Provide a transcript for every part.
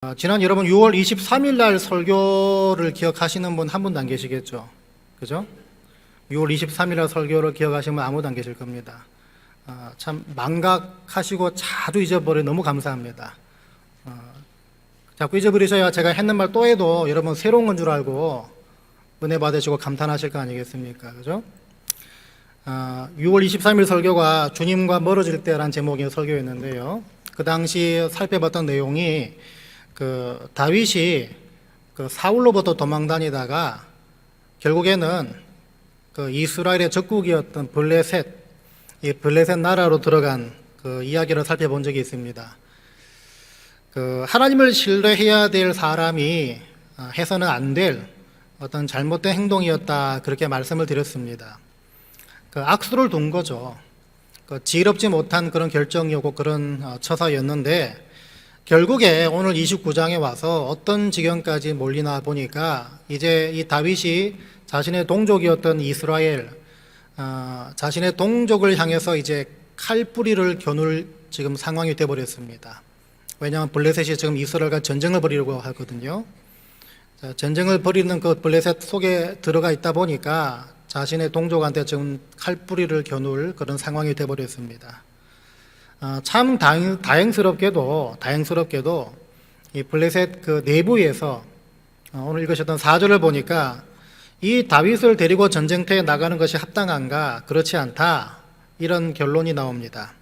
어, 지난 여러분 6월 23일 날 설교를 기억하시는 분 한 분도 안 계시겠죠? 그죠? 6월 23일 날 설교를 기억하시는 분 아무도 안 계실 겁니다. 어, 참 망각하시고 자주 잊어버려 너무 감사합니다. 어, 자꾸 잊어버리셔야 제가 했는 말 또 해도 여러분 새로운 건 줄 알고 은혜 받으시고 감탄하실 거 아니겠습니까? 그죠? 어, 6월 23일 설교가 주님과 멀어질 때라는 제목의 설교였는데요. 그 당시 살펴봤던 내용이 그 다윗이 그 사울로부터 도망다니다가 결국에는 그 이스라엘의 적국이었던 블레셋 이 블레셋 나라로 들어간 그 이야기를 살펴본 적이 있습니다. 그 하나님을 신뢰해야 될 사람이 어, 해서는 안 될 어떤 잘못된 행동이었다 그렇게 말씀을 드렸습니다. 그 악수를 둔 거죠. 그 지혜롭지 못한 그런 결정이었고 그런 어, 처사였는데 결국에 오늘 29장에 와서 어떤 지경까지 몰리나 보니까 이제 이 다윗이 자신의 동족이었던 이스라엘, 어, 자신의 동족을 향해서 이제 칼뿌리를 겨눌 지금 상황이 되어버렸습니다. 왜냐하면 블레셋이 지금 이스라엘과 전쟁을 벌이려고 하거든요. 자, 전쟁을 벌이는 그 블레셋 속에 들어가 있다 보니까 자신의 동족한테 지금 칼뿌리를 겨눌 그런 상황이 되어버렸습니다. 어, 참 다행, 다행스럽게도 다행스럽게도 이 블레셋 그 내부에서 어, 오늘 읽으셨던 4절을 보니까 이 다윗을 데리고 전쟁터에 나가는 것이 합당한가 그렇지 않다 이런 결론이 나옵니다.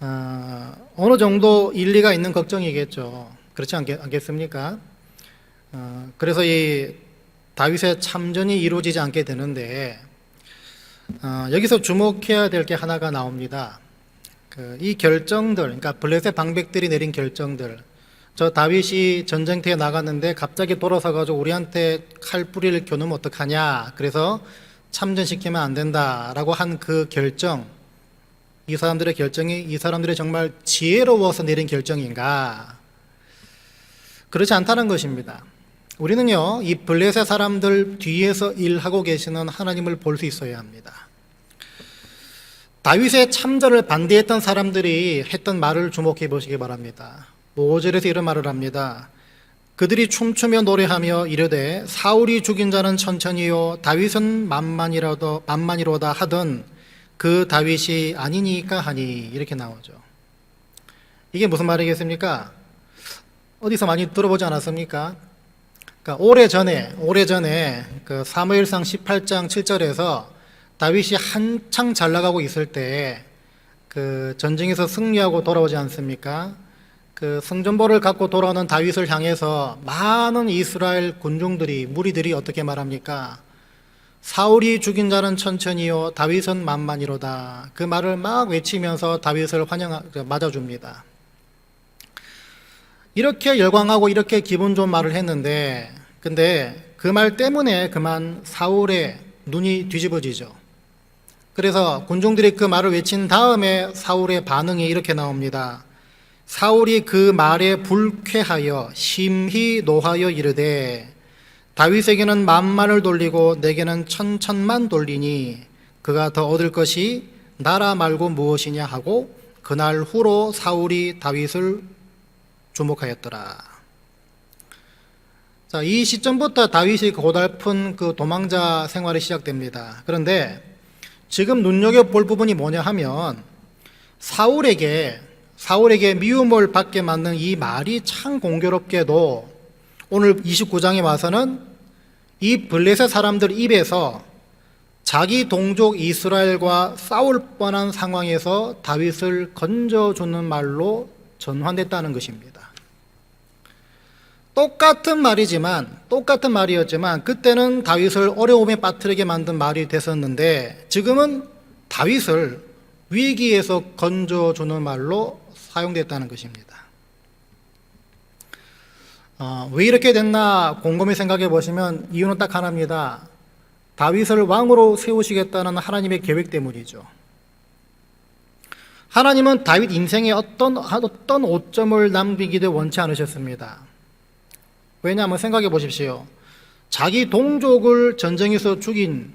어, 어느 정도 일리가 있는 걱정이겠죠. 그렇지 않겠, 않겠습니까? 어, 그래서 이 다윗의 참전이 이루어지지 않게 되는데 어, 여기서 주목해야 될 게 하나가 나옵니다. 그, 이 결정들, 그러니까 블레셋 방백들이 내린 결정들, 저 다윗이 전쟁터에 나갔는데 갑자기 돌아서 가지고 우리한테 칼 뿌리를 겨누면 어떡하냐. 그래서 참전시키면 안 된다라고 한 그 결정, 이 사람들의 결정이 이 사람들이 정말 지혜로워서 내린 결정인가? 그렇지 않다는 것입니다. 우리는요, 이 블레셋 사람들 뒤에서 일하고 계시는 하나님을 볼 수 있어야 합니다. 다윗의 참전을 반대했던 사람들이 했던 말을 주목해 보시기 바랍니다. 5절에서 이런 말을 합니다. 그들이 춤추며 노래하며 이르되 사울이 죽인 자는 천천히요 다윗은 만만이라도 만만이로다 하던 그 다윗이 아니니까 하니 이렇게 나오죠. 이게 무슨 말이겠습니까? 어디서 많이 들어보지 않았습니까? 그러니까 오래 전에 오래 전에 그 사무엘상 18장 7절에서 다윗이 한창 잘 나가고 있을 때 그 전쟁에서 승리하고 돌아오지 않습니까? 그 성전보를 갖고 돌아오는 다윗을 향해서 많은 이스라엘 군중들이 무리들이 어떻게 말합니까? 사울이 죽인 자는 천천히요 다윗은 만만이로다. 그 말을 막 외치면서 다윗을 환영 맞아줍니다. 이렇게 열광하고 이렇게 기분 좋은 말을 했는데 근데 그 말 때문에 그만 사울의 눈이 뒤집어지죠. 그래서 군중들이 그 말을 외친 다음에 사울의 반응이 이렇게 나옵니다. 사울이 그 말에 불쾌하여 심히 노하여 이르되 다윗에게는 만만을 돌리고 내게는 천천만 돌리니 그가 더 얻을 것이 나라 말고 무엇이냐 하고 그날 후로 사울이 다윗을 주목하였더라. 자, 이 시점부터 다윗이 고달픈 그 도망자 생활이 시작됩니다. 그런데 지금 눈여겨볼 부분이 뭐냐 하면 사울에게 사울에게 미움을 받게 만든 이 말이 참 공교롭게도 오늘 29장에 와서는 이 블레셋 사람들 입에서 자기 동족 이스라엘과 싸울 뻔한 상황에서 다윗을 건져주는 말로 전환됐다는 것입니다. 똑같은 말이지만 똑같은 말이었지만 그때는 다윗을 어려움에 빠뜨리게 만든 말이 됐었는데 지금은 다윗을 위기에서 건져주는 말로 사용됐다는 것입니다. 어, 왜 이렇게 됐나 곰곰이 생각해 보시면 이유는 딱 하나입니다. 다윗을 왕으로 세우시겠다는 하나님의 계획 때문이죠. 하나님은 다윗 인생에 어떤 어떤 오점을 남기기도 원치 않으셨습니다. 왜냐하면 생각해 보십시오. 자기 동족을 전쟁에서 죽인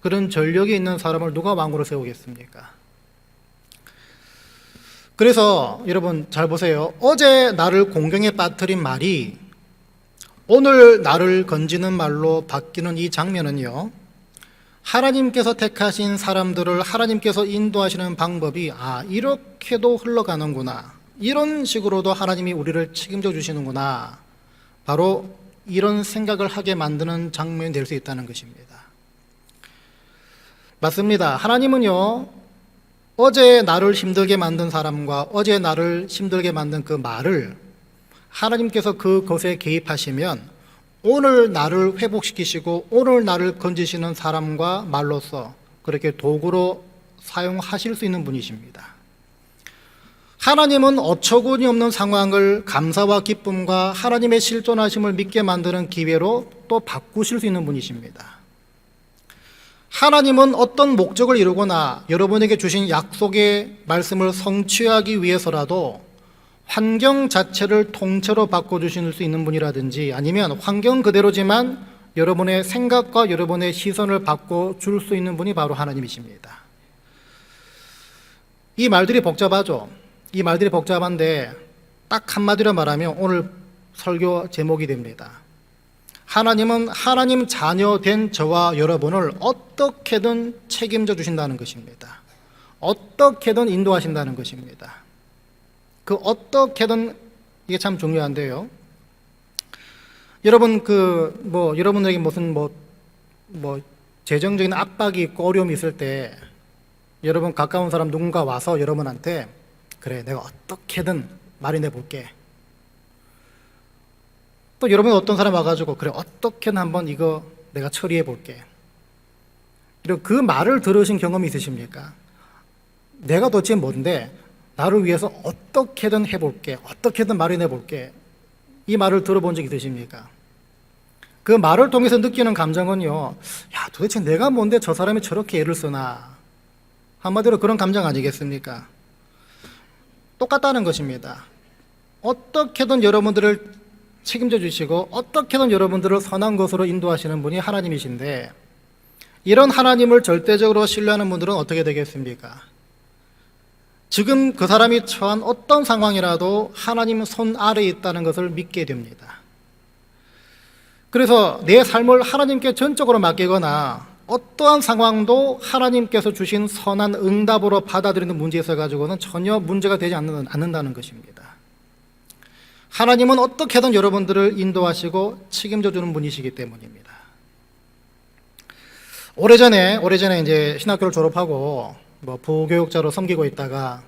그런 전력이 있는 사람을 누가 왕으로 세우겠습니까? 그래서 여러분 잘 보세요. 어제 나를 공경에 빠뜨린 말이 오늘 나를 건지는 말로 바뀌는 이 장면은요. 하나님께서 택하신 사람들을 하나님께서 인도하시는 방법이 아, 이렇게도 흘러가는구나. 이런 식으로도 하나님이 우리를 책임져 주시는구나. 바로 이런 생각을 하게 만드는 장면이 될 수 있다는 것입니다. 맞습니다. 하나님은요, 어제 나를 힘들게 만든 사람과 어제 나를 힘들게 만든 그 말을 하나님께서 그것에 개입하시면 오늘 나를 회복시키시고 오늘 나를 건지시는 사람과 말로서 그렇게 도구로 사용하실 수 있는 분이십니다. 하나님은 어처구니 없는 상황을 감사와 기쁨과 하나님의 실존하심을 믿게 만드는 기회로 또 바꾸실 수 있는 분이십니다. 하나님은 어떤 목적을 이루거나 여러분에게 주신 약속의 말씀을 성취하기 위해서라도 환경 자체를 통째로 바꿔주실 수 있는 분이라든지 아니면 환경 그대로지만 여러분의 생각과 여러분의 시선을 바꿔줄 수 있는 분이 바로 하나님이십니다. 이 말들이 복잡하죠. 이 말들이 복잡한데 딱 한마디로 말하면 오늘 설교 제목이 됩니다. 하나님은 하나님 자녀 된 저와 여러분을 어떻게든 책임져 주신다는 것입니다. 어떻게든 인도하신다는 것입니다. 그 어떻게든 이게 참 중요한데요. 여러분 그 뭐 여러분에게 무슨 뭐뭐 재정적인 압박이 있고 어려움이 있을 때 여러분 가까운 사람 누군가 와서 여러분한테 그래 내가 어떻게든 마련해 볼게. 또 여러분 어떤 사람 와가지고 그래 어떻게든 한번 이거 내가 처리해 볼게. 이런 그 말을 들으신 경험이 있으십니까? 내가 도대체 뭔데 나를 위해서 어떻게든 해볼게, 어떻게든 마련해 볼게. 이 말을 들어본 적 있으십니까? 그 말을 통해서 느끼는 감정은요, 야, 도대체 내가 뭔데 저 사람이 저렇게 애를 쓰나. 한마디로 그런 감정 아니겠습니까? 똑같다는 것입니다. 어떻게든 여러분들을 책임져 주시고, 어떻게든 여러분들을 선한 것으로 인도하시는 분이 하나님이신데, 이런 하나님을 절대적으로 신뢰하는 분들은 어떻게 되겠습니까? 지금 그 사람이 처한 어떤 상황이라도 하나님 손 아래에 있다는 것을 믿게 됩니다. 그래서 내 삶을 하나님께 전적으로 맡기거나 어떠한 상황도 하나님께서 주신 선한 응답으로 받아들이는 문제에 있어 가지고는 전혀 문제가 되지 않는, 않는다는 것입니다. 하나님은 어떻게든 여러분들을 인도하시고 책임져 주는 분이시기 때문입니다. 오래전에 오래전에 이제 신학교를 졸업하고 뭐 부교육자로 섬기고 있다가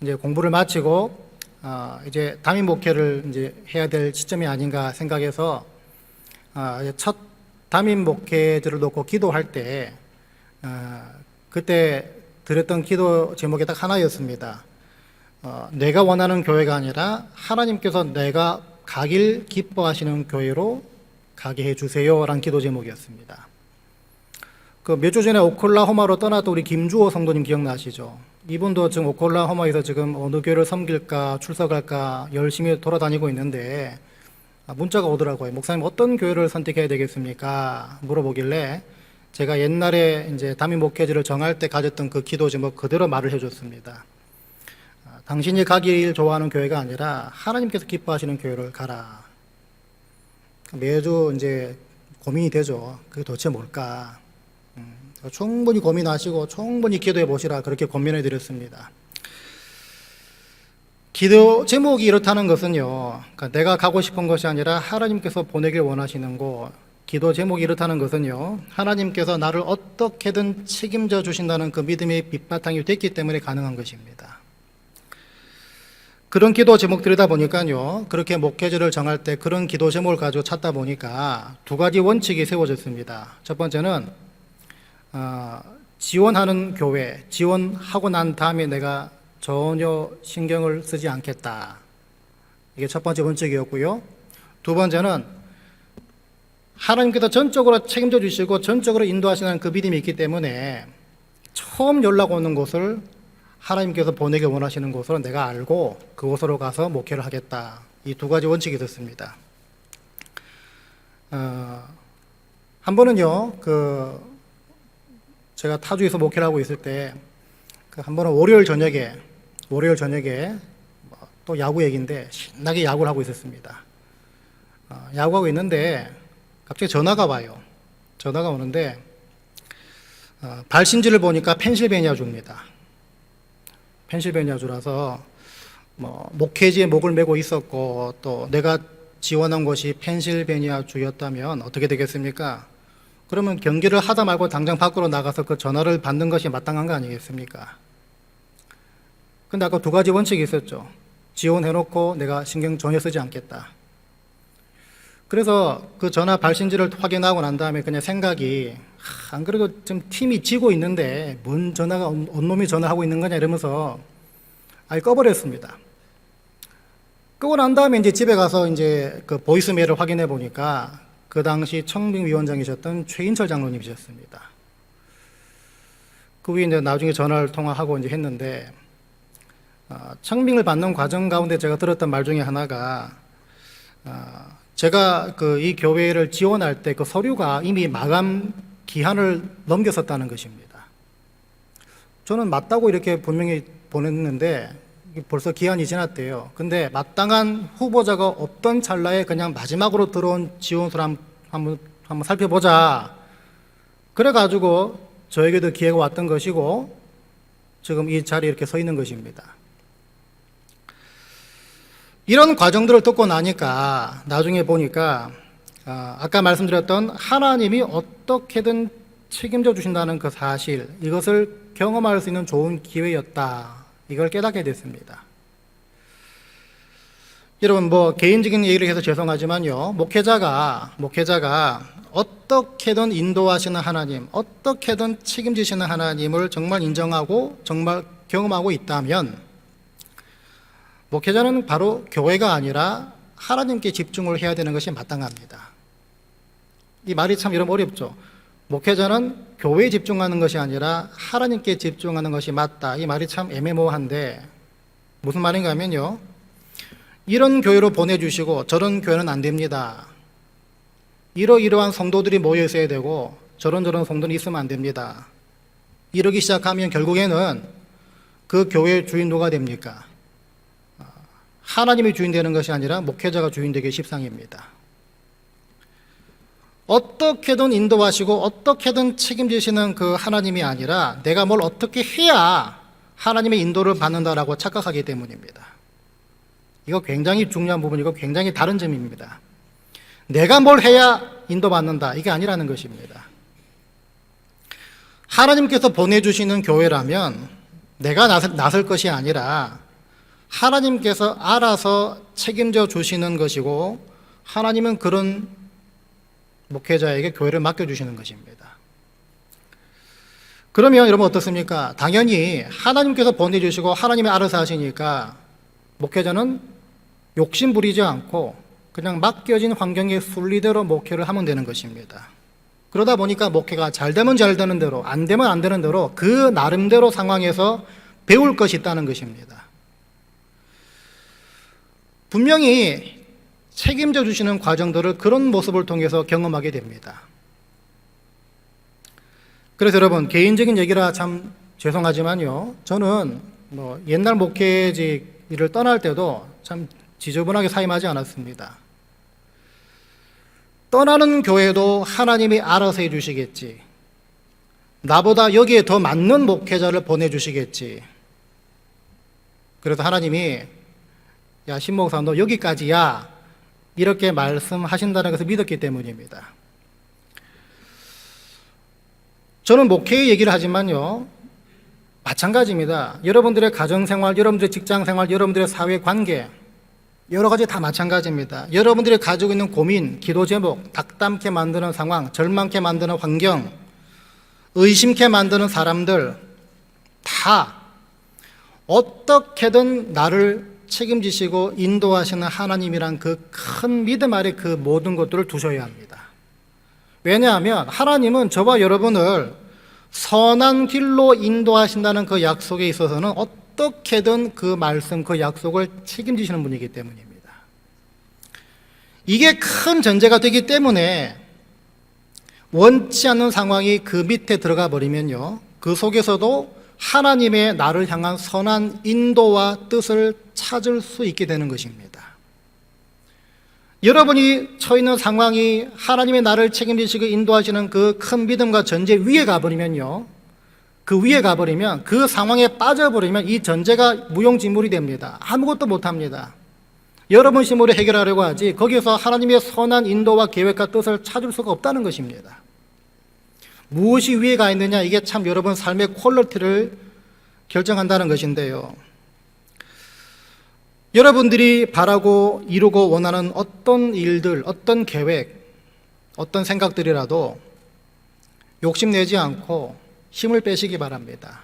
이제 공부를 마치고 어, 이제 담임 목회를 이제 해야 될 시점이 아닌가 생각해서 어, 첫 담임 목회들을 놓고 기도할 때 어, 그때 드렸던 기도 제목이 딱 하나였습니다. 어, 내가 원하는 교회가 아니라 하나님께서 내가 가길 기뻐하시는 교회로 가게 해 주세요라는 기도 제목이었습니다. 그 몇 주 전에 오클라호마로 떠났던 우리 김주호 성도님 기억나시죠? 이분도 지금 오클라호마에서 지금 어느 교회를 섬길까 출석할까 열심히 돌아다니고 있는데 아, 문자가 오더라고요. 목사님 어떤 교회를 선택해야 되겠습니까? 물어보길래 제가 옛날에 이제 담임 목회지를 정할 때 가졌던 그 기도 제목 그대로 말을 해줬습니다. 아, 당신이 가길 좋아하는 교회가 아니라 하나님께서 기뻐하시는 교회를 가라. 매주 이제 고민이 되죠. 그게 도대체 뭘까? 충분히 고민하시고 충분히 기도해 보시라 그렇게 고민해 드렸습니다. 기도 제목이 이렇다는 것은요, 그러니까 내가 가고 싶은 것이 아니라 하나님께서 보내길 원하시는 곳. 기도 제목이 이렇다는 것은요, 하나님께서 나를 어떻게든 책임져 주신다는 그 믿음의 밑바탕이 됐기 때문에 가능한 것입니다. 그런 기도 제목 들이다 보니까요, 그렇게 목회지를 정할 때 그런 기도 제목을 가지고 찾다 보니까 두 가지 원칙이 세워졌습니다. 첫 번째는 어, 지원하는 교회, 지원하고 난 다음에 내가 전혀 신경을 쓰지 않겠다. 이게 첫 번째 원칙이었고요. 두 번째는 하나님께서 전적으로 책임져 주시고 전적으로 인도하시는 그 믿음이 있기 때문에 처음 연락 오는 곳을 하나님께서 보내기 원하시는 곳으로 내가 알고 그곳으로 가서 목회를 하겠다. 이 두 가지 원칙이 있었습니다. 어, 한 번은요, 그 제가 타주에서 목회를 하고 있을 때, 그 한 번은 월요일 저녁에 월요일 저녁에 뭐또 야구 얘기인데 신나게 야구를 하고 있었습니다. 어, 야구하고 있는데 갑자기 전화가 와요. 전화가 오는데 어, 발신지를 보니까 펜실베니아 주입니다. 펜실베니아 주라서 뭐 목회지에 목을 메고 있었고 또 내가 지원한 곳이 펜실베니아 주였다면 어떻게 되겠습니까? 그러면 경기를 하다 말고 당장 밖으로 나가서 그 전화를 받는 것이 마땅한 거 아니겠습니까? 근데 아까 두 가지 원칙이 있었죠. 지원해놓고 내가 신경 전혀 쓰지 않겠다. 그래서 그 전화 발신지를 확인하고 난 다음에 그냥 생각이 하, 안 그래도 지금 팀이 지고 있는데 뭔 전화가 온 놈이 전화하고 있는 거냐 이러면서 아예 꺼버렸습니다. 끄고 난 다음에 이제 집에 가서 이제 그 보이스메일을 확인해 보니까 그 당시 청빙위원장이셨던 최인철 장로님이셨습니다. 그 후에 이제 나중에 전화를 통화하고 이제 했는데 어, 청빙을 받는 과정 가운데 제가 들었던 말 중에 하나가 어, 제가 그 이 교회를 지원할 때 그 서류가 이미 마감 기한을 넘겼었다는 것입니다. 저는 맞다고 이렇게 분명히 보냈는데 벌써 기한이 지났대요. 근데 마땅한 후보자가 없던 찰나에 그냥 마지막으로 들어온 지원서를 한- 한번 한번 살펴보자. 그래가지고 저에게도 기회가 왔던 것이고 지금 이 자리에 이렇게 서 있는 것입니다. 이런 과정들을 듣고 나니까 나중에 보니까 아, 아까 말씀드렸던 하나님이 어떻게든 책임져 주신다는 그 사실 이것을 경험할 수 있는 좋은 기회였다. 이걸 깨닫게 됐습니다. 여러분 뭐 개인적인 얘기를 해서 죄송하지만요. 목회자가 목회자가 어떻게든 인도하시는 하나님, 어떻게든 책임지시는 하나님을 정말 인정하고 정말 경험하고 있다면 목회자는 바로 교회가 아니라 하나님께 집중을 해야 되는 것이 마땅합니다. 이 말이 참 여러분 어렵죠. 목회자는 교회에 집중하는 것이 아니라 하나님께 집중하는 것이 맞다. 이 말이 참 애매모호한데 무슨 말인가 하면요. 이런 교회로 보내주시고 저런 교회는 안 됩니다. 이러이러한 성도들이 모여 있어야 되고 저런 저런 성도는 있으면 안 됩니다. 이러기 시작하면 결국에는 그 교회의 주인 누가 됩니까? 하나님이 주인 되는 것이 아니라 목회자가 주인 되기 십상입니다. 어떻게든 인도하시고 어떻게든 책임지시는 그 하나님이 아니라 내가 뭘 어떻게 해야 하나님의 인도를 받는다라고 착각하기 때문입니다. 이거 굉장히 중요한 부분이고 굉장히 다른 점입니다. 내가 뭘 해야 인도받는다. 이게 아니라는 것입니다. 하나님께서 보내주시는 교회라면 내가 나설, 나설 것이 아니라 하나님께서 알아서 책임져 주시는 것이고 하나님은 그런 목회자에게 교회를 맡겨주시는 것입니다. 그러면 여러분 어떻습니까? 당연히 하나님께서 보내주시고 하나님이 알아서 하시니까 목회자는 욕심 부리지 않고 그냥 맡겨진 환경의 순리대로 목회를 하면 되는 것입니다. 그러다 보니까 목회가 잘 되면 잘 되는 대로, 안 되면 안 되는 대로 그 나름대로 상황에서 배울 것이 있다는 것입니다. 분명히 책임져 주시는 과정들을 그런 모습을 통해서 경험하게 됩니다. 그래서 여러분 개인적인 얘기라 참 죄송하지만요. 저는 뭐 옛날 목회직 일을 떠날 때도 참 지저분하게 사임하지 않았습니다. 떠나는 교회도 하나님이 알아서 해주시겠지. 나보다 여기에 더 맞는 목회자를 보내주시겠지. 그래서 하나님이 야 신목사 너 여기까지야 이렇게 말씀하신다는 것을 믿었기 때문입니다. 저는 목회의 얘기를 하지만요. 마찬가지입니다. 여러분들의 가정생활, 여러분들의 직장생활, 여러분들의 사회관계 여러 가지 다 마찬가지입니다. 여러분들이 가지고 있는 고민, 기도 제목, 닥담케 만드는 상황, 절망케 만드는 환경, 의심케 만드는 사람들 다 어떻게든 나를 책임지시고 인도하시는 하나님이란 그 큰 믿음 아래 그 모든 것들을 두셔야 합니다. 왜냐하면 하나님은 저와 여러분을 선한 길로 인도하신다는 그 약속에 있어서는 어떻게든 그 말씀, 그 약속을 책임지시는 분이기 때문입니다. 이게 큰 전제가 되기 때문에 원치 않는 상황이 그 밑에 들어가 버리면요. 그 속에서도 하나님의 나를 향한 선한 인도와 뜻을 찾을 수 있게 되는 것입니다. 여러분이 처해 있는 상황이 하나님의 나를 책임지시고 인도하시는 그 큰 믿음과 전제 위에 가버리면요. 그 위에 가버리면 그 상황에 빠져버리면 이 전제가 무용지물이 됩니다. 아무것도 못합니다. 여러분 힘으로 해결하려고 하지 거기서 하나님의 선한 인도와 계획과 뜻을 찾을 수가 없다는 것입니다. 무엇이 위에 가 있느냐 이게 참 여러분 삶의 퀄리티를 결정한다는 것인데요. 여러분들이 바라고 이루고 원하는 어떤 일들, 어떤 계획, 어떤 생각들이라도 욕심내지 않고 힘을 빼시기 바랍니다.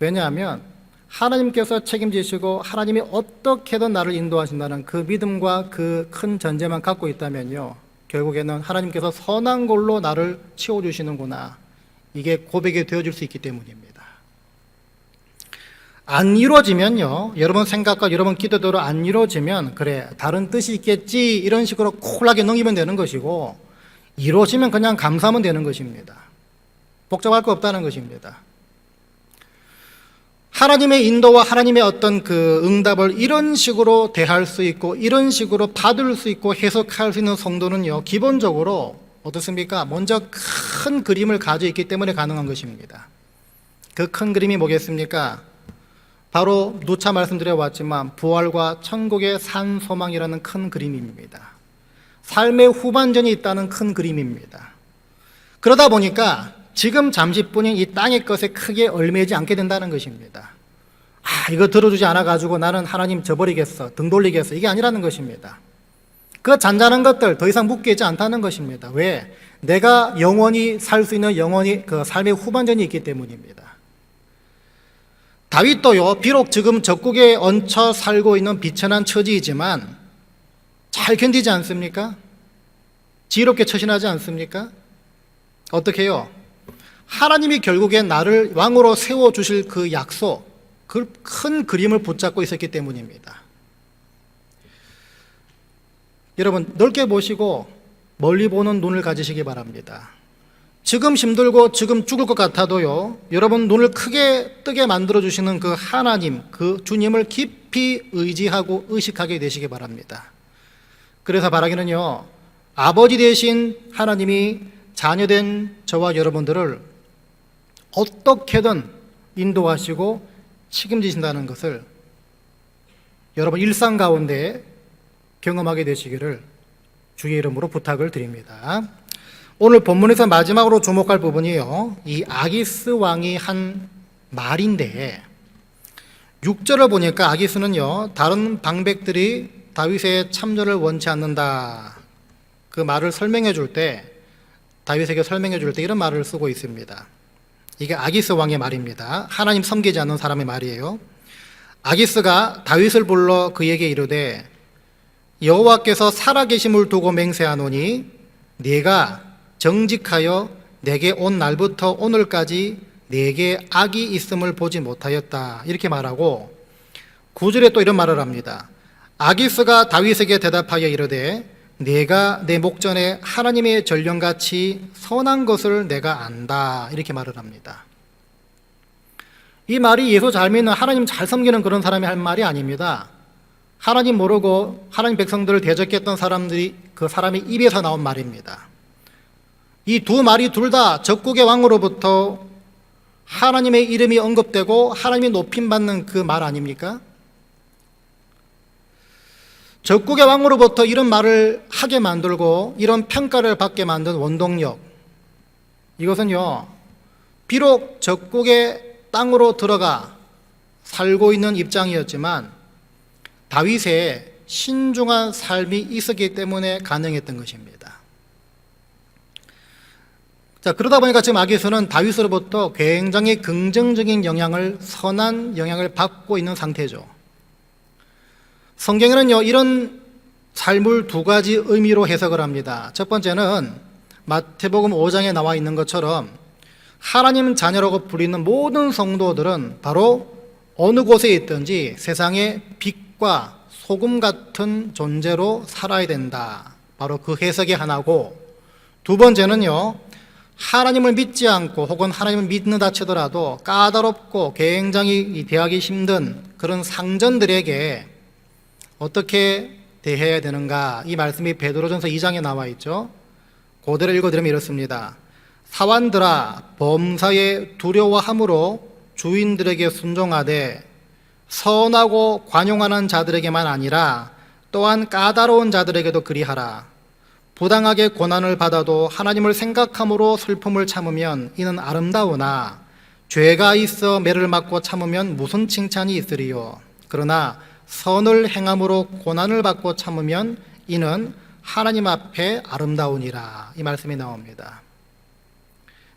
왜냐하면 하나님께서 책임지시고 하나님이 어떻게든 나를 인도하신다는 그 믿음과 그 큰 전제만 갖고 있다면요. 결국에는 하나님께서 선한 걸로 나를 치워주시는구나. 이게 고백이 되어질 수 있기 때문입니다. 안 이루어지면요. 여러분 생각과 여러분 기도대로 안 이루어지면 그래 다른 뜻이 있겠지 이런 식으로 쿨하게 넘기면 되는 것이고 이루어지면 그냥 감사하면 되는 것입니다. 복잡할 거 없다는 것입니다. 하나님의 인도와 하나님의 어떤 그 응답을 이런 식으로 대할 수 있고 이런 식으로 받을 수 있고 해석할 수 있는 성도는요 기본적으로 어떻습니까? 먼저 큰 그림을 가지고 있기 때문에 가능한 것입니다. 그 큰 그림이 뭐겠습니까? 바로 누차 말씀드려 왔지만 부활과 천국의 산 소망이라는 큰 그림입니다. 삶의 후반전이 있다는 큰 그림입니다. 그러다 보니까 지금 잠시뿐인 이 땅의 것에 크게 얼매지 않게 된다는 것입니다. 아, 이거 들어주지 않아가지고 나는 하나님 저버리겠어, 등 돌리겠어. 이게 아니라는 것입니다. 그 잔잔한 것들 더 이상 묶여 있지 않다는 것입니다. 왜? 내가 영원히 살 수 있는 영원히 그 삶의 후반전이 있기 때문입니다. 다윗도요, 비록 지금 적국에 얹혀 살고 있는 비천한 처지이지만 잘 견디지 않습니까? 지혜롭게 처신하지 않습니까? 어떻게 해요? 하나님이 결국엔 나를 왕으로 세워 주실 그 약속, 그 큰 그림을 붙잡고 있었기 때문입니다. 여러분, 넓게 보시고 멀리 보는 눈을 가지시기 바랍니다. 지금 힘들고 지금 죽을 것 같아도요, 여러분 눈을 크게 뜨게 만들어 주시는 그 하나님, 그 주님을 깊이 의지하고 의식하게 되시기 바랍니다. 그래서 바라기는요, 아버지 대신 하나님이 자녀된 저와 여러분들을 어떻게든 인도하시고 책임지신다는 것을 여러분 일상 가운데 경험하게 되시기를 주의 이름으로 부탁을 드립니다. 오늘 본문에서 마지막으로 주목할 부분이요. 이 아기스 왕이 한 말인데 6절을 보니까 아기스는요. 다른 방백들이 다윗의 참전을 원치 않는다. 그 말을 설명해 줄 때 다윗에게 설명해 줄 때 이런 말을 쓰고 있습니다. 이게 아기스 왕의 말입니다. 하나님 섬기지 않는 사람의 말이에요. 아기스가 다윗을 불러 그에게 이르되 여호와께서 살아계심을 두고 맹세하노니 네가 정직하여 내게 온 날부터 오늘까지 내게 악이 있음을 보지 못하였다. 이렇게 말하고 구절에 또 이런 말을 합니다. 아기스가 다윗에게 대답하여 이르되 내가 내 목전에 하나님의 전령같이 선한 것을 내가 안다. 이렇게 말을 합니다. 이 말이 예수 잘 믿는 하나님 잘 섬기는 그런 사람이 할 말이 아닙니다. 하나님 모르고 하나님 백성들을 대적했던 사람들이 그 사람의 입에서 나온 말입니다. 이 두 말이 둘 다 적국의 왕으로부터 하나님의 이름이 언급되고 하나님이 높임 받는 그 말 아닙니까? 적국의 왕으로부터 이런 말을 하게 만들고 이런 평가를 받게 만든 원동력. 이것은요, 비록 적국의 땅으로 들어가 살고 있는 입장이었지만 다윗의 신중한 삶이 있었기 때문에 가능했던 것입니다. 자, 그러다 보니까 지금 아기서는 다윗으로부터 굉장히 긍정적인 영향을, 선한 영향을 받고 있는 상태죠. 성경에는요, 이런 삶을 두 가지 의미로 해석을 합니다. 첫 번째는 마태복음 5장에 나와 있는 것처럼 하나님 자녀라고 불리는 모든 성도들은 바로 어느 곳에 있든지 세상의 빛과 소금 같은 존재로 살아야 된다. 바로 그 해석이 하나고 두 번째는요, 하나님을 믿지 않고 혹은 하나님을 믿는다 치더라도 까다롭고 굉장히 이 대하기 힘든 그런 상전들에게 어떻게 대해야 되는가 이 말씀이 베드로전서 2장에 나와 있죠. 고대로 읽어드리면 이렇습니다. 사완들아 범사에 두려워함으로 주인들에게 순종하되 선하고 관용하는 자들에게만 아니라 또한 까다로운 자들에게도 그리하라. 부당하게 고난을 받아도 하나님을 생각함으로 슬픔을 참으면 이는 아름다우나 죄가 있어 매를 맞고 참으면 무슨 칭찬이 있으리요. 그러나 선을 행함으로 고난을 받고 참으면 이는 하나님 앞에 아름다우니라. 이 말씀이 나옵니다.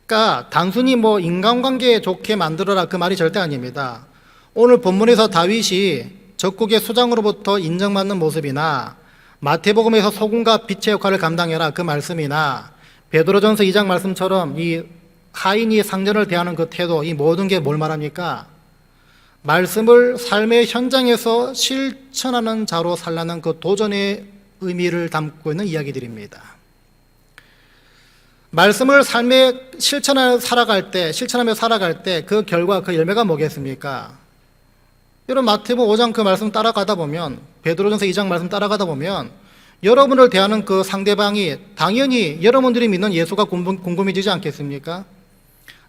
그러니까 단순히 뭐 인간관계 좋게 만들어라 그 말이 절대 아닙니다. 오늘 본문에서 다윗이 적국의 수장으로부터 인정받는 모습이나 마태복음에서 소금과 빛의 역할을 감당해라 그 말씀이나 베드로전서 2장 말씀처럼 이 하인이 상전을 대하는 그 태도 이 모든 게 뭘 말합니까? 말씀을 삶의 현장에서 실천하는 자로 살라는 그 도전의 의미를 담고 있는 이야기들입니다. 말씀을 삶에 실천하며 살아갈 때, 실천하며 살아갈 때 그 결과, 그 열매가 뭐겠습니까? 여러분 마태복음 5장 그 말씀 따라가다 보면 베드로전서 2장 말씀 따라가다 보면 여러분을 대하는 그 상대방이 당연히 여러분들이 믿는 예수가 궁금- 궁금해지지 않겠습니까?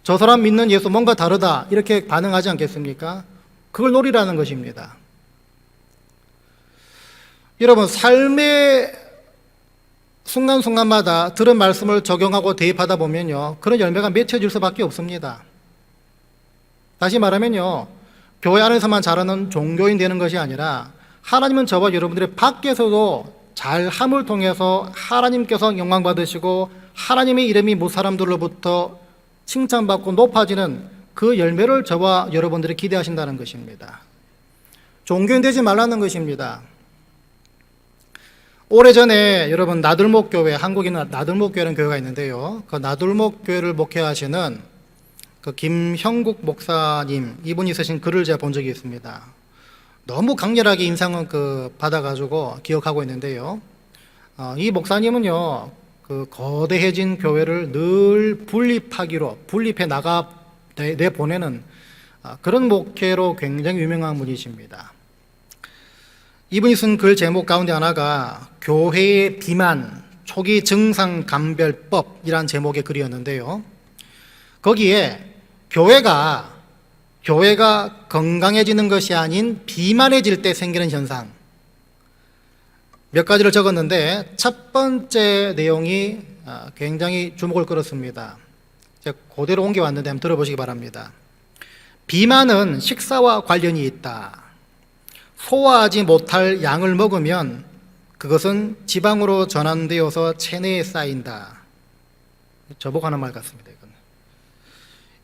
저 사람 믿는 예수 뭔가 다르다 이렇게 반응하지 않겠습니까? 그걸 노리라는 것입니다. 여러분 삶의 순간순간마다 들은 말씀을 적용하고 대입하다 보면요 그런 열매가 맺혀질 수밖에 없습니다. 다시 말하면요 교회 안에서만 자라는 종교인 되는 것이 아니라 하나님은 저와 여러분들의 밖에서도 잘함을 통해서 하나님께서 영광 받으시고 하나님의 이름이 무 사람들로부터 칭찬받고 높아지는 그 열매를 저와 여러분들이 기대하신다는 것입니다. 종교인 되지 말라는 것입니다. 오래전에 여러분 나들목 교회 한국에는 나들목 교회라는 교회가 있는데요. 그 나들목 교회를 목회하시는 그 김형국 목사님 이분이 쓰신 글을 제가 본 적이 있습니다. 너무 강렬하게 인상을 그 받아가지고 기억하고 있는데요. 어, 이 목사님은요, 그 거대해진 교회를 늘 분립하기로 분립해 나가 내, 보내는 아, 그런 목회로 굉장히 유명한 분이십니다. 이분이 쓴 글 제목 가운데 하나가 교회의 비만 초기 증상 감별법이란 제목의 글이었는데요. 거기에 교회가 교회가 건강해지는 것이 아닌 비만해질 때 생기는 현상 몇 가지를 적었는데 첫 번째 내용이 아, 굉장히 주목을 끌었습니다. 제가 그대로 옮겨왔는데 한번 들어보시기 바랍니다. 비만은 식사와 관련이 있다. 소화하지 못할 양을 먹으면 그것은 지방으로 전환되어서 체내에 쌓인다. 저보고 하는 말 같습니다. 이건.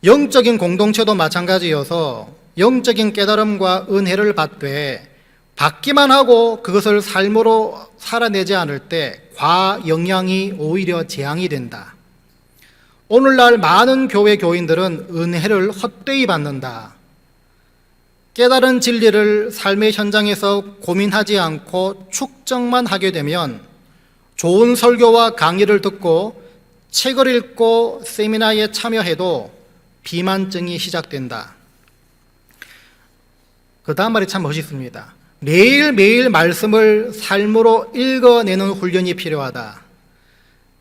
영적인 공동체도 마찬가지여서 영적인 깨달음과 은혜를 받되 받기만 하고 그것을 삶으로 살아내지 않을 때 과영향이 오히려 재앙이 된다. 오늘날 많은 교회 교인들은 은혜를 헛되이 받는다. 깨달은 진리를 삶의 현장에서 고민하지 않고 축적만 하게 되면 좋은 설교와 강의를 듣고 책을 읽고 세미나에 참여해도 비만증이 시작된다. 그 다음 말이 참 멋있습니다. 매일매일 말씀을 삶으로 읽어내는 훈련이 필요하다.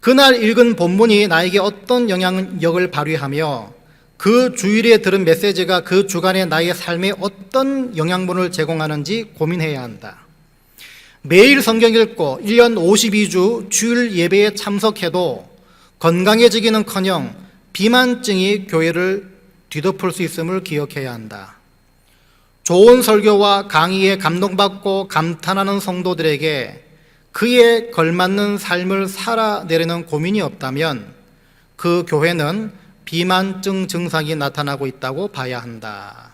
그날 읽은 본문이 나에게 어떤 영향력을 발휘하며 그 주일에 들은 메시지가 그 주간에 나의 삶에 어떤 영향분을 제공하는지 고민해야 한다. 매일 성경 읽고 1년 52주 주일 예배에 참석해도 건강해지기는 커녕 비만증이 교회를 뒤덮을 수 있음을 기억해야 한다. 좋은 설교와 강의에 감동받고 감탄하는 성도들에게 그에 걸맞는 삶을 살아내려는 고민이 없다면 그 교회는 비만증 증상이 나타나고 있다고 봐야 한다.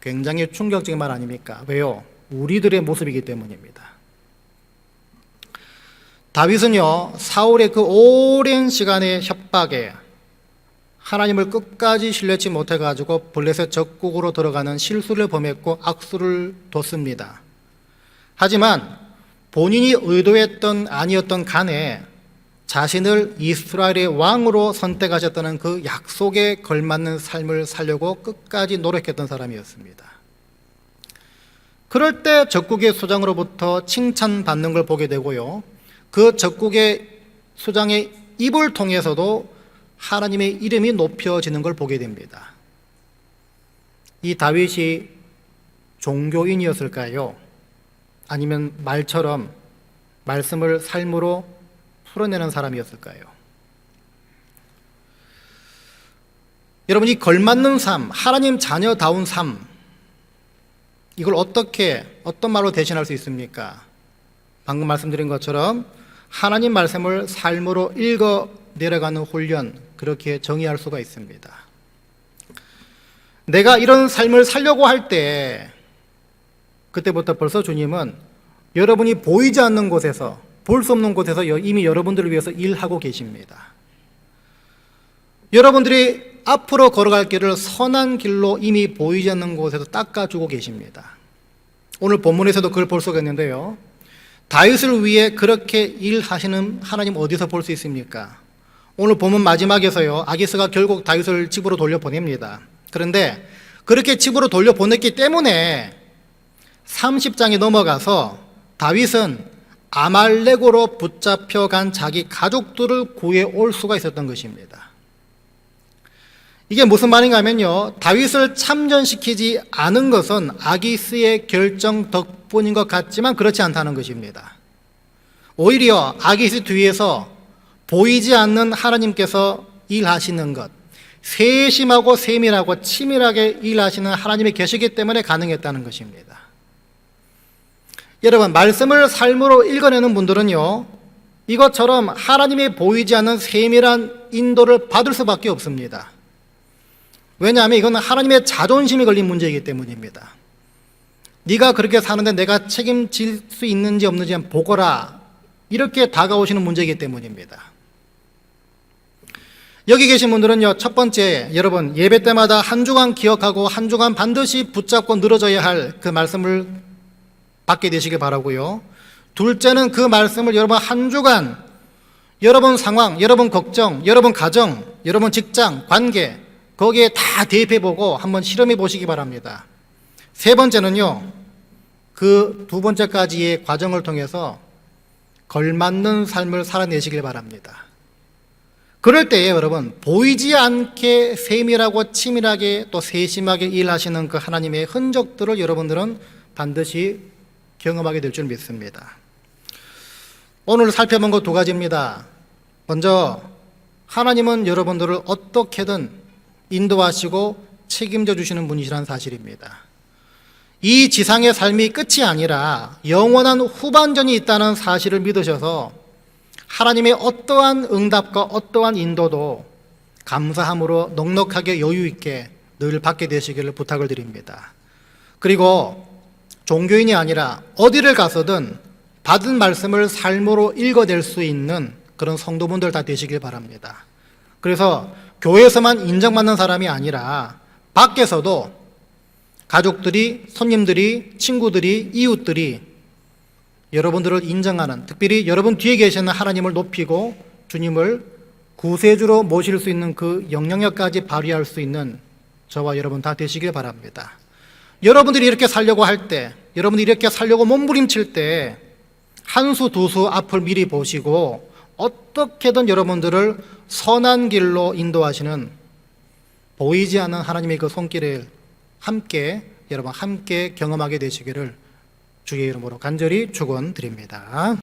굉장히 충격적인 말 아닙니까? 왜요? 우리들의 모습이기 때문입니다. 다윗은요, 사울의 그 오랜 시간의 협박에 하나님을 끝까지 신뢰치 못해가지고 블레셋 적국으로 들어가는 실수를 범했고 악수를 뒀습니다. 하지만 본인이 의도했던 아니었던 간에 자신을 이스라엘의 왕으로 선택하셨다는 그 약속에 걸맞는 삶을 살려고 끝까지 노력했던 사람이었습니다. 그럴 때 적국의 수장으로부터 칭찬받는 걸 보게 되고요. 그 적국의 수장의 입을 통해서도 하나님의 이름이 높여지는 걸 보게 됩니다. 이 다윗이 종교인이었을까요? 아니면 말처럼 말씀을 삶으로 풀어내는 사람이었을까요? 여러분, 이 걸맞는 삶, 하나님 자녀다운 삶, 이걸 어떻게, 어떤 말로 대신할 수 있습니까? 방금 말씀드린 것처럼 하나님 말씀을 삶으로 읽어 내려가는 훈련, 그렇게 정의할 수가 있습니다. 내가 이런 삶을 살려고 할 때, 그때부터 벌써 주님은 여러분이 보이지 않는 곳에서, 볼 수 없는 곳에서 이미 여러분들을 위해서 일하고 계십니다. 여러분들이 앞으로 걸어갈 길을 선한 길로 이미 보이지 않는 곳에서 닦아주고 계십니다. 오늘 본문에서도 그걸 볼 수가 있는데요. 다윗을 위해 그렇게 일하시는 하나님 어디서 볼 수 있습니까? 오늘 본문 마지막에서요. 아기스가 결국 다윗을 집으로 돌려보냅니다. 그런데 그렇게 집으로 돌려보냈기 때문에 30장에 넘어가서 다윗은 아말렉으로 붙잡혀 간 자기 가족들을 구해 올 수가 있었던 것입니다. 이게 무슨 말인가 하면요. 다윗을 참전시키지 않은 것은 아기스의 결정 덕분인 것 같지만 그렇지 않다는 것입니다. 오히려 아기스 뒤에서 보이지 않는 하나님께서 일하시는 것, 세심하고 세밀하고 치밀하게 일하시는 하나님이 계시기 때문에 가능했다는 것입니다. 여러분, 말씀을 삶으로 읽어내는 분들은요, 이것처럼 하나님이 보이지 않는 세밀한 인도를 받을 수밖에 없습니다. 왜냐하면 이건 하나님의 자존심이 걸린 문제이기 때문입니다. 네가 그렇게 사는데 내가 책임질 수 있는지 없는지 한번 보거라. 이렇게 다가오시는 문제이기 때문입니다. 여기 계신 분들은요, 첫 번째, 여러분, 예배 때마다 한 주간 기억하고 한 주간 반드시 붙잡고 늘어져야 할 그 말씀을 받게 되시길 바라고요. 둘째는 그 말씀을 여러분 한 주간 여러분 상황, 여러분 걱정, 여러분 가정, 여러분 직장, 관계, 거기에 다 대입해 보고 한번 실험해 보시기 바랍니다. 세 번째는요, 그 두 번째까지의 과정을 통해서 걸맞는 삶을 살아내시길 바랍니다. 그럴 때에 여러분, 보이지 않게 세밀하고 치밀하게 또 세심하게 일하시는 그 하나님의 흔적들을 여러분들은 반드시 경험하게 될 줄 믿습니다. 오늘 살펴본 것 두 가지입니다. 먼저, 하나님은 여러분들을 어떻게든 인도하시고 책임져 주시는 분이시라는 사실입니다. 이 지상의 삶이 끝이 아니라 영원한 후반전이 있다는 사실을 믿으셔서 하나님의 어떠한 응답과 어떠한 인도도 감사함으로 넉넉하게 여유 있게 늘 받게 되시기를 부탁을 드립니다. 그리고 종교인이 아니라 어디를 가서든 받은 말씀을 삶으로 읽어낼 수 있는 그런 성도분들 다 되시길 바랍니다. 그래서 교회에서만 인정받는 사람이 아니라 밖에서도 가족들이, 손님들이, 친구들이, 이웃들이 여러분들을 인정하는, 특별히 여러분 뒤에 계시는 하나님을 높이고 주님을 구세주로 모실 수 있는 그 영향력까지 발휘할 수 있는 저와 여러분 다 되시길 바랍니다. 여러분들이 이렇게 살려고 할 때, 여러분들이 이렇게 살려고 몸부림칠 때, 한 수, 두 수 앞을 미리 보시고, 어떻게든 여러분들을 선한 길로 인도하시는 보이지 않는 하나님의 그 손길을 함께, 여러분 함께 경험하게 되시기를 주의 이름으로 간절히 축원드립니다.